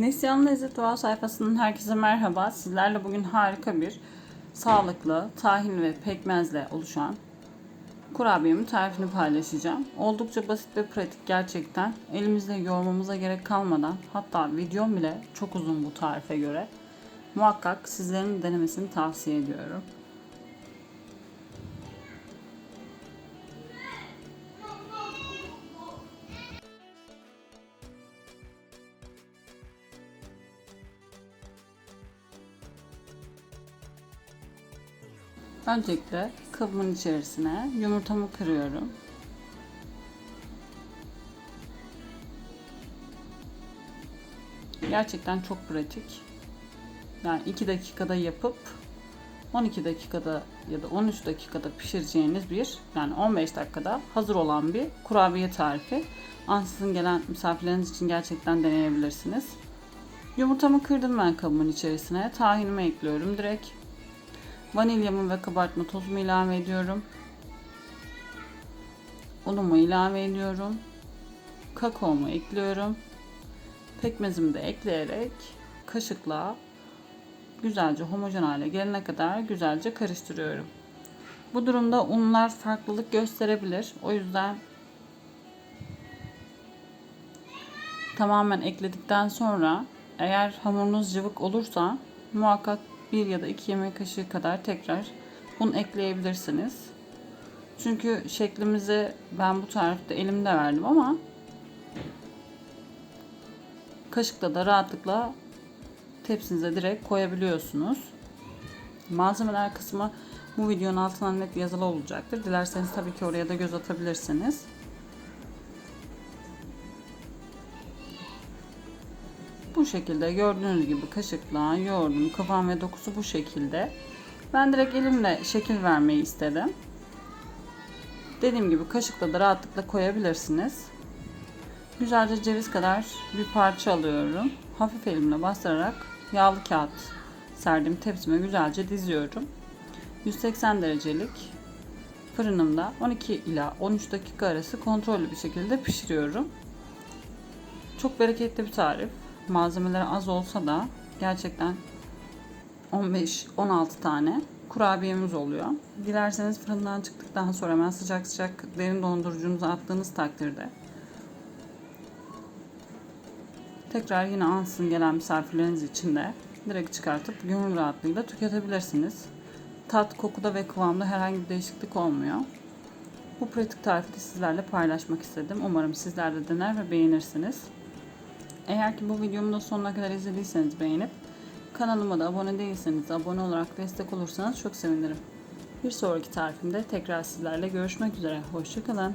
Neslihan Lezzet Doğa sayfasının herkese merhaba. Sizlerle bugün harika bir sağlıklı tahin ve pekmezle oluşan kurabiyemin tarifini paylaşacağım. Oldukça basit ve pratik gerçekten. Elimizde yoğurmamıza gerek kalmadan hatta videom bile çok uzun bu tarife göre. Muhakkak sizlerin denemesini tavsiye ediyorum. Öncelikle kabımın içerisine yumurtamı kırıyorum. Gerçekten çok pratik. Yani 2 dakikada yapıp 12 dakikada ya da 13 dakikada pişireceğiniz bir yani 15 dakikada hazır olan bir kurabiye tarifi. Ansızın gelen misafirleriniz için gerçekten deneyebilirsiniz. Yumurtamı kırdım ben kabımın içerisine. Tahinimi ekliyorum direkt. Vanilyamı ve kabartma tozumu ilave ediyorum. Unumu ilave ediyorum. Kakaomu ekliyorum. Pekmezimi de ekleyerek kaşıkla güzelce homojen hale gelene kadar güzelce karıştırıyorum. Bu durumda unlar farklılık gösterebilir. O yüzden tamamen ekledikten sonra eğer hamurunuz cıvık olursa muhakkak bir ya da iki yemek kaşığı kadar tekrar un ekleyebilirsiniz. Çünkü şeklimizi ben bu tarifte elimde verdim ama kaşıkla da rahatlıkla tepsinize direkt koyabiliyorsunuz. Malzemeler kısmı bu videonun altına net yazılı olacaktır. Dilerseniz tabii ki oraya da göz atabilirsiniz. Bu şekilde gördüğünüz gibi kaşıkla yoğurdum. Kıvam ve dokusu bu şekilde. Ben direkt elimle şekil vermeyi istedim. Dediğim gibi kaşıkla da rahatlıkla koyabilirsiniz. Güzelce ceviz kadar bir parça alıyorum. Hafif elimle bastırarak yağlı kağıt serdiğim tepsime güzelce diziyorum. 180 derecelik fırınımda 12 ila 13 dakika arası kontrollü bir şekilde pişiriyorum. Çok bereketli bir tarif malzemeleri az olsa da gerçekten 15-16 tane kurabiyemiz oluyor. Dilerseniz fırından çıktıktan sonra hemen sıcak sıcak derin dondurucunuza attığınız takdirde tekrar yine ansın gelen misafirleriniz için de direkt çıkartıp gönül rahatlığıyla tüketebilirsiniz. Tat, kokuda ve kıvamda herhangi bir değişiklik olmuyor. Bu pratik tarifi sizlerle paylaşmak istedim. Umarım sizler de dener ve beğenirsiniz. Eğer ki bu videomu da sonuna kadar izlediyseniz beğenip kanalıma da abone değilseniz abone olarak destek olursanız çok sevinirim. Bir sonraki tarifimde tekrar sizlerle görüşmek üzere. Hoşçakalın.